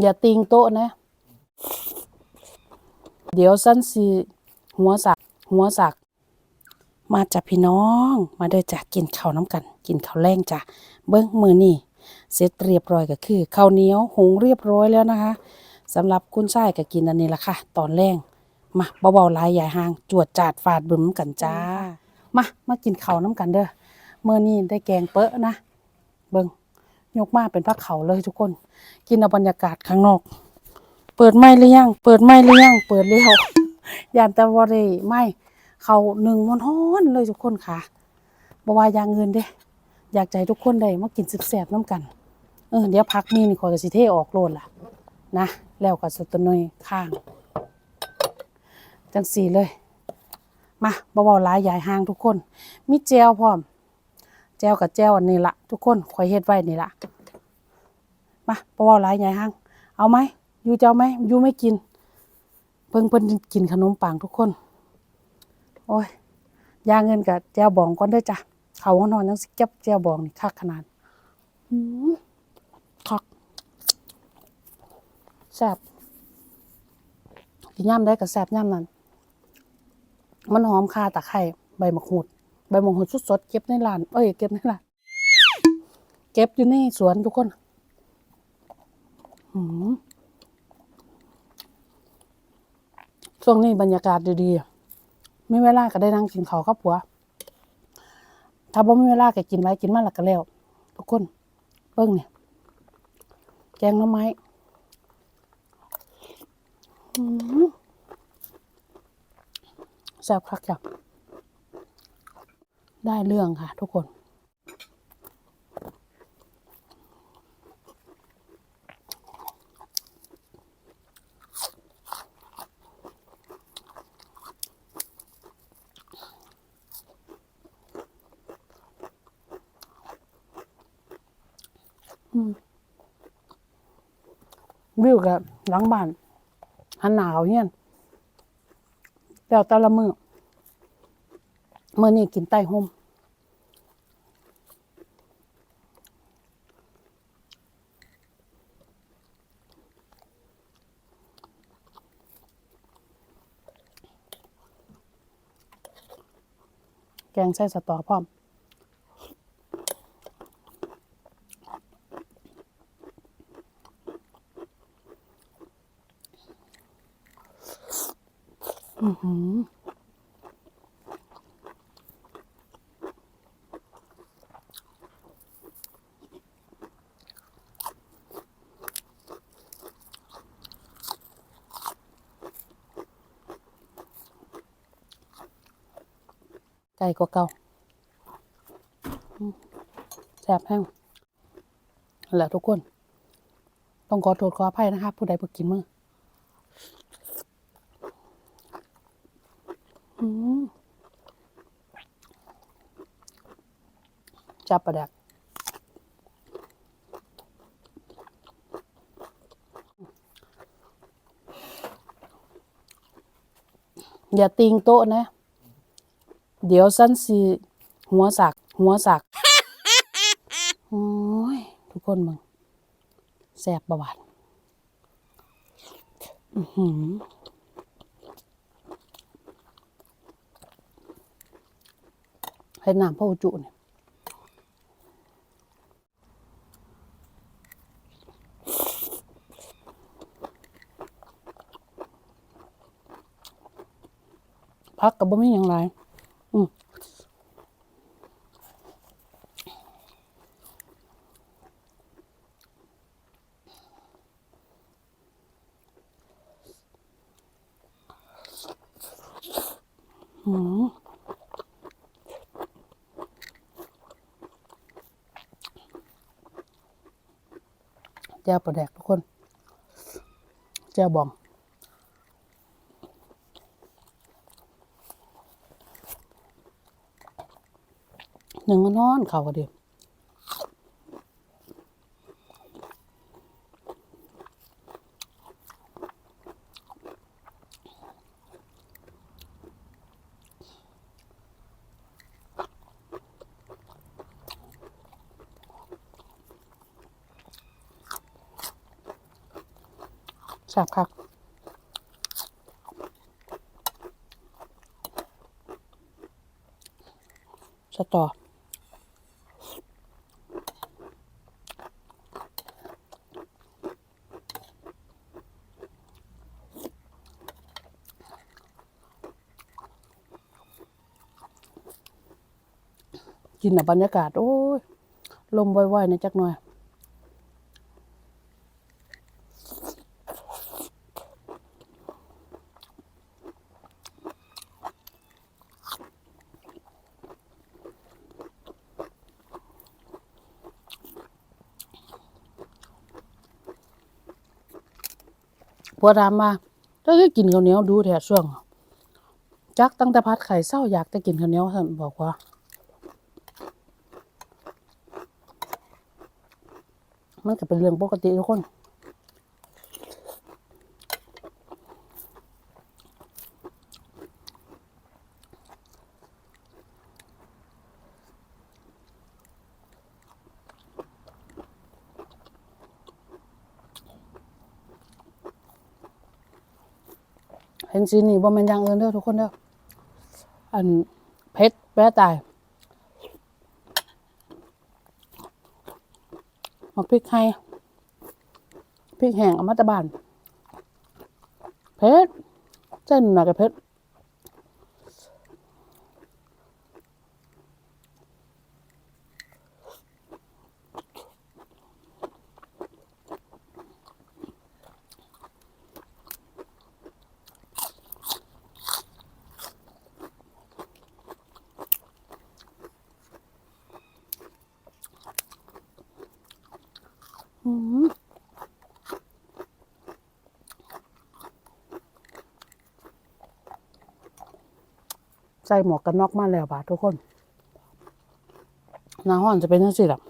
อย่าติงโต๊ะนะ เดี๋ยวสั้นสีหัวสัก หัวสัก มาจากพี่น้อง มาเด้อจ้ะกินข้าวน้ำกัน กินข้าวแรงจ้ะเบิ้งมือนี่เสร็จเรียบร้อยก็คือข้าวเหนียวหุงเรียบร้อยแล้วนะคะสำหรับคุณชายก็กินอันนี้ละค่ะ ตอนแรงมาเบาๆลายใหญ่หาง จวดจาดฟาดบึ้มกันจ้า มา มากินข้าวน้ำกันเด้อเมื่อนี้ได้แกงเปอะนะ เบิ้ง ยกมาเป็นพักเขาเลยทุกคน กินเอาบรรยากาศข้างนอก เปิดไม่หรือยังเปิดไม่หรือยังเปิดแล้วยานแต่วารีไม่เขาหนึ่งมันฮ้อนเลยทุกคนค่ะบว่ายางเงินเด้ อยากใจทุกคนได้มากินแซ่บน้ำกัน เออเดี๋ยวพักนี้นี่ขอยกสิเทออกโลดล่ะ นะ แล้วก็สตนยข้าง จังสีเลย มาเบาๆลายใหญ่หางทุกคน มีแจวพร้อม จ้วกับแจ้วอันนี้ละทุกคนคอยเฮ็ดไว้นี่ละมาเบาๆหลายใหญ่ห่างเอาไหมอยู่จะเอาไหมอยู่ไม่กิน เพิ่งเพิ่นกินขนมปังทุกคน โอ้ยยาเงินกับแจวบองก่อนด้อจ้ะเขาห้องนอนยังสิเก็บแจวบองนี่คักขนาดอืมคักแซ่บกินย่ำได้กับแซ่บย่ำนั้นมันหอมคาตะไคร้ใบมะกรูด ใบมะกรูดสดๆเก็บในร้าน เอ้ยเก็บในร้าน เก็บอยู่ในสวนทุกคนอืมช่วงนี้บรรยากาศดีๆมีเวลาก็ได้นั่งกินข้าวกับผัว ถ้าบ่มีเวลาก็กินไว้กินมาและก็แล้ว ทุกคน เบิ่งเนี่ย แกงน่อไม้อืมแซ่บคักจ้ะ ได้เรื่องค่ะทุกคน วิวกับหลังบ้านหันหนาวเฮียแล้วแต่ละมือ เมื่อนี้กินใต้ห่มแกงใส่สตอพร้อม อือหือไก่กว่าเก่าแซ่บแห้งแหละทุกคน ต้องขอโทษขออภัยนะคะผู้ใดบ่กินมืออืมจับประดักอย่าติงโต๊ะนะ เดี๋ยวสั้นสีหัวสัก หัวสัก โอ้ย ทุกคนมึงแสบประวัติอือหือให้น้ำพระอุจุเนี่ยพักกับบ่มีอย่างไร อืมอืมแจ่วปลาแดกทุกคนแจ่วบอง หนึ่งนอนเขาก็เดียวแซ่บครับสตอ กินน่ะบรรยากาศ โอ้ย ลมว่อยๆนะจักหน่อยผัวถามมาเจ้าคือกินข้าวเหนียวดูแท้ช่วง จักตั้งแต่พัดไข่เศร้าอยากจะกินข้าวเหนียวท่านบอกว่า มันก็เป็นเรื่องปกติทุกคนเห็นสีนี่บ่แม่นอย่างอื่นเด้อทุกคนเด้ออันเพชรแปรตาย หมกพริกไทยพริกแห้งเอามาตะบานเพชรเส้นหน่อยกับเพชร ใส่หมวกกันน็อกมาแล้วบาดทุกคนหน้าห้อนจะเป็นจังซี่ล่ะ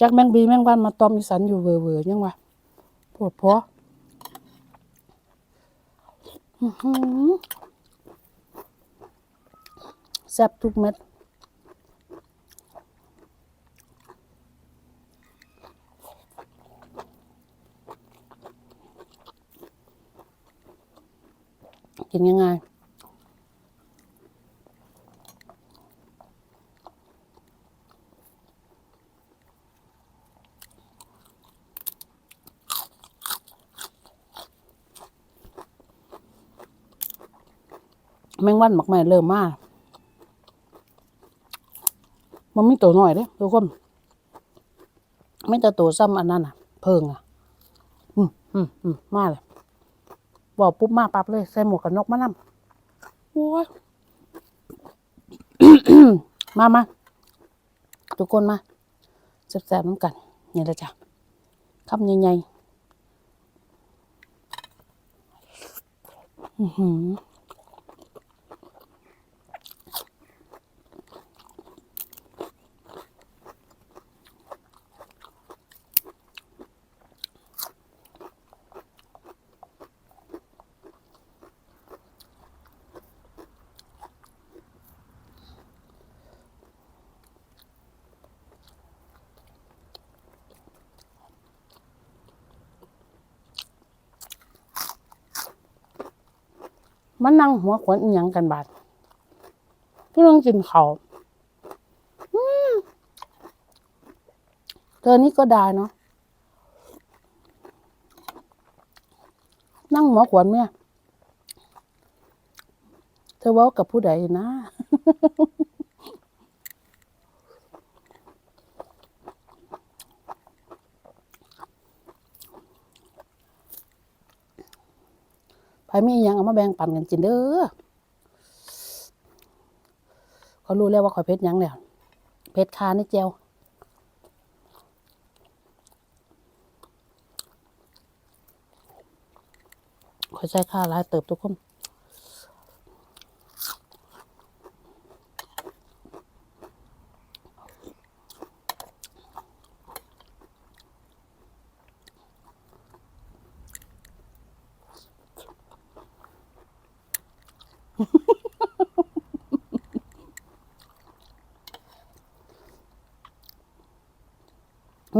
จักแมงบีแมงวันมาตอมอีสันอยู่เวอร์ๆยังวะปวดพออื้อหือแซ่บทุกเม็ด กินยังไงแมงวันหมักแม่เริ่มมามันมีตัวหน่อยเด้ทุกคนไม่แต่ตัวซ้ำอันนั้นอะ เพิงอะ อืมอืมอืมมาเลย บอกปุ๊บมาปั๊บเลย ใส่หมวกกันน็อกมานำโอ้ยมามาทุกคนมาแซ่บๆน้ำกันนี่แหละจ้ะคำใหญ่ๆอื้อหือ มันนั่งหัวขวนอีหยังกันบาดพี่น้องกินเขาวอืมเธอนี่ก็ได้เนาะนั่งหัวขวนเนี่ยเธอว่ากับผู้ใดนะ ไผมีอหยังเอามาแบ่งปันกันกินเด้อเขารู้แล้วว่าข่อยเพชรยังแล้วเพชรคานี่เจียวข่อยใช้ค่าหลายเติบทุกคน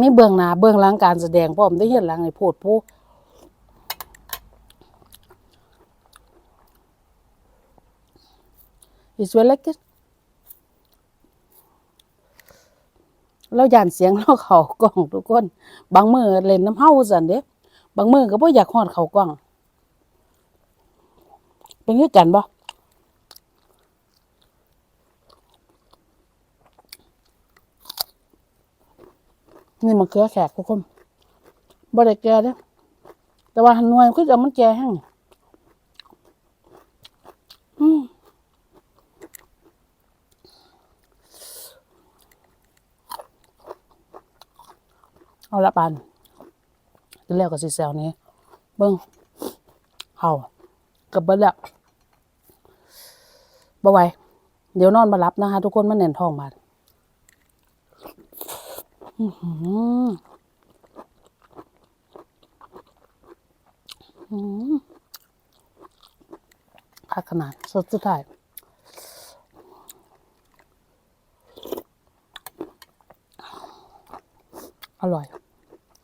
มีเบื้องหน้าเบื้องหลังการแสดงพร้อมได้เห็นหลังในโพดผู้อิสเวลเล็กเราหยานเสียงเราเขากล่องทุกคน บางมือเล่นน้ำเฮาสันเด็บางมือก็บ่อยากหอดเขากล่อง เป็นยืงกันบ่ นี่มะเขือแขกทุกคนบ่ได้แก่เด้แต่ว่าหันหน่วยคือจะมันแก่แห้งอืมเอาละปานกินแล้วก็สิแซวนี้ เบิ่งเฮากับเบิดแล้วบ่ไหวเดี๋ยวนอนบ่หลับนะคะ ทุกคนมันแน่นท้องบาด อื้อหืออื้อหือคักขนาดสดสุดท้ายอร่อย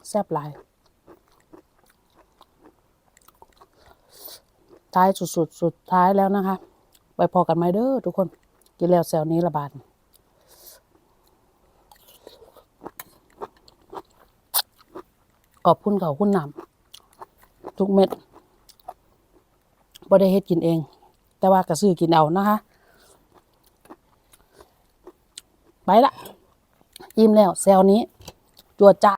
แซ่บหลายท้ายสุดสุดสุดท้ายแล้วนะคะ ไปพอกันไหมเด้อทุกคน กินแล้วแซวนี้ละบาท ขอบคุณเขาคุณนำทุกเม็ดบ่ได้เฮ็ดกินเอง แต่ว่ากระซื้อกินเอานะคะ ไปละ อิ่มแล้ว แซวนี้ จวดจ้า